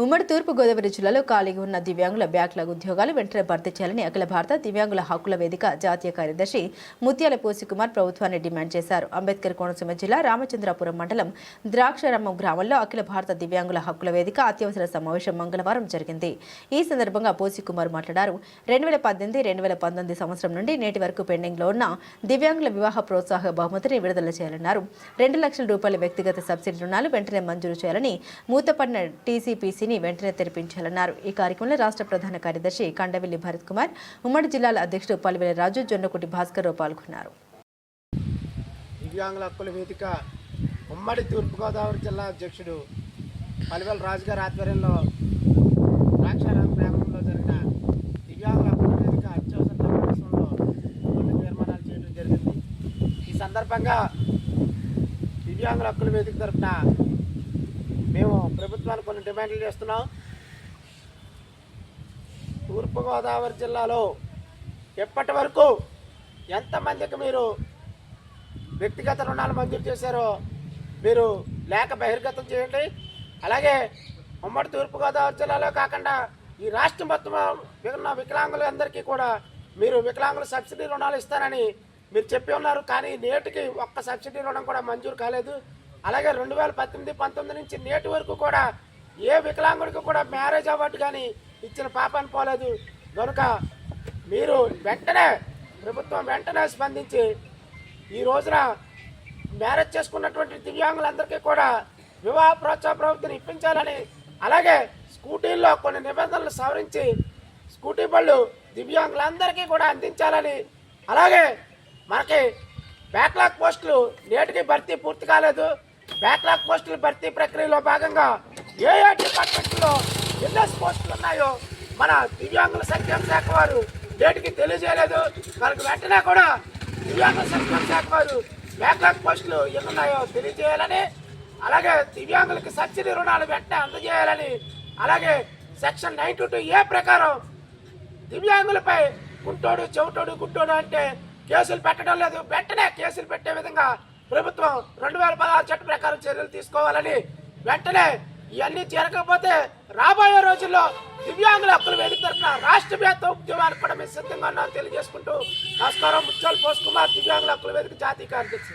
ఉమ్మడి తూర్పు గోదావరి జిల్లాలో ఖాళీగా ఉన్న దివ్యాంగుల బ్యాక్లాగ్ ఉద్యోగాలు వెంటనే భర్తీ చేయాలని అఖిల భారత దివ్యాంగుల హక్కుల వేదిక జాతీయ కార్యదర్శి ముత్యాల కుమార్ ప్రభుత్వాన్ని డిమాండ్ చేశారు. అంబేద్కర్ కోనసీమ జిల్లా రామచంద్రాపురం మండలం ద్రాక్షారామం గ్రామంలో అఖిల భారత దివ్యాంగుల హక్కుల వేదిక అత్యవసర సమావేశం మంగళవారం జరిగింది. ఈ సందర్భంగా కుమార్ మాట్లాడారు. రెండు వేల పద్దెనిమిది రెండు వేల పంతొమ్మిది సంవత్సరం నుండి నేటి వరకు పెండింగ్లో ఉన్న దివ్యాంగుల వివాహ ప్రోత్సాహ బహుమతిని విడుదల చేయాలన్నారు. రెండు లక్షల రూపాయల వ్యక్తిగత సబ్సిడీ రుణాలు వెంటనే మంజూరు చేయాలని మూతపడిన ఏజెన్సీని వెంటనే తెరిపించాలన్నారు. ఈ కార్యక్రమంలో రాష్ట్ర ప్రధాన కార్యదర్శి కండవెల్లి భరత్ కుమార్ ఉమ్మడి జిల్లాల అధ్యక్షుడు పల్వెల రాజు జొన్నకుటి భాస్కర్ రావు పాల్గొన్నారు. దివ్యాంగుల హక్కుల వేదిక ఉమ్మడి తూర్పుగోదావరి జిల్లా అధ్యక్షుడు పలివెల రాజు గారి ఆధ్వర్యంలో గ్రామంలో జరిగిన దివ్యాంగుల హక్కుల వేదిక అత్యవసర సమావేశంలో కొన్ని తీర్మానాలు చేయడం జరిగింది. ఈ సందర్భంగా దివ్యాంగుల హక్కుల వేదిక తరఫున మేము ప్రభుత్వానికి కొన్ని డిమాండ్లు చేస్తున్నాం. తూర్పుగోదావరి జిల్లాలో ఎప్పటి వరకు ఎంతమందికి మీరు వ్యక్తిగత రుణాలు మంజూరు చేశారో మీరు లేఖ బహిర్గతం చేయండి. అలాగే ఉమ్మడి తూర్పుగోదావరి జిల్లాలో కాకుండా ఈ రాష్ట్రం మొత్తం ఉన్న వికలాంగులందరికీ కూడా మీరు వికలాంగుల సబ్సిడీ రుణాలు ఇస్తారని మీరు చెప్పి ఉన్నారు. కానీ నేటికి ఒక్క సబ్సిడీ రుణం కూడా మంజూరు కాలేదు. అలాగే రెండు వేల పద్దెనిమిది పంతొమ్మిది నుంచి నేటి వరకు కూడా ఏ వికలాంగుడికి కూడా మ్యారేజ్ అవార్డు కానీ ఇచ్చిన పాపాన్ని పోలేదు. కనుక మీరు వెంటనే ప్రభుత్వం వెంటనే స్పందించి ఈ రోజున మ్యారేజ్ చేసుకున్నటువంటి దివ్యాంగులందరికీ కూడా వివాహ ప్రోత్సాహ ప్రభుత్వం ఇప్పించాలని అలాగే స్కూటీల్లో కొన్ని నిబంధనలు సవరించి స్కూటీ బళ్ళు దివ్యాంగులందరికీ కూడా అందించాలని అలాగే మనకి బ్యాక్లాగ్ పోస్టులు నేటికి భర్తీ పూర్తి కాలేదు. బ్యాక్లాగ్ పోస్టుల భర్తీ ప్రక్రియలో భాగంగా ఏ ఏ డిపార్ట్మెంట్లో ఎన్ఎస్ పోస్టులు ఉన్నాయో మన దివ్యాంగుల సంక్షేమ శాఖ వారు నేటికి తెలియజేయలేదు. మనకు వెంటనే కూడా దివ్యాంగుల సంక్షేమ శాఖ వారు బ్యాక్లాగ్ పోస్టులు ఎన్ని ఉన్నాయో తెలియజేయాలని అలాగే దివ్యాంగులకి సబ్సిడీ రుణాలు వెంటనే అందజేయాలని అలాగే సెక్షన్ నైన్ టూ ఏ ప్రకారం దివ్యాంగులపై గుంటోడు చెవిటోడు గుట్టోడు అంటే కేసులు పెట్టడం లేదు. వెంటనే కేసులు పెట్టే విధంగా ప్రభుత్వం రెండు వేల పదహారు చట్ట ప్రకారం చర్యలు తీసుకోవాలని వెంటనే ఇవన్నీ చేరకపోతే రాబోయే రోజుల్లో దివ్యాంగుల హక్కుల వేదిక తరఫున రాష్ట్ర వ్యాప్త ఉద్యమానికి కూడా మేము సిద్ధంగా ఉన్నాం తెలియజేసుకుంటూ నమస్కారం. ముత్యాలు పోస్ కుమార్ దివ్యాంగుల హక్కుల వేదిక జాతీయ కార్యదర్శి.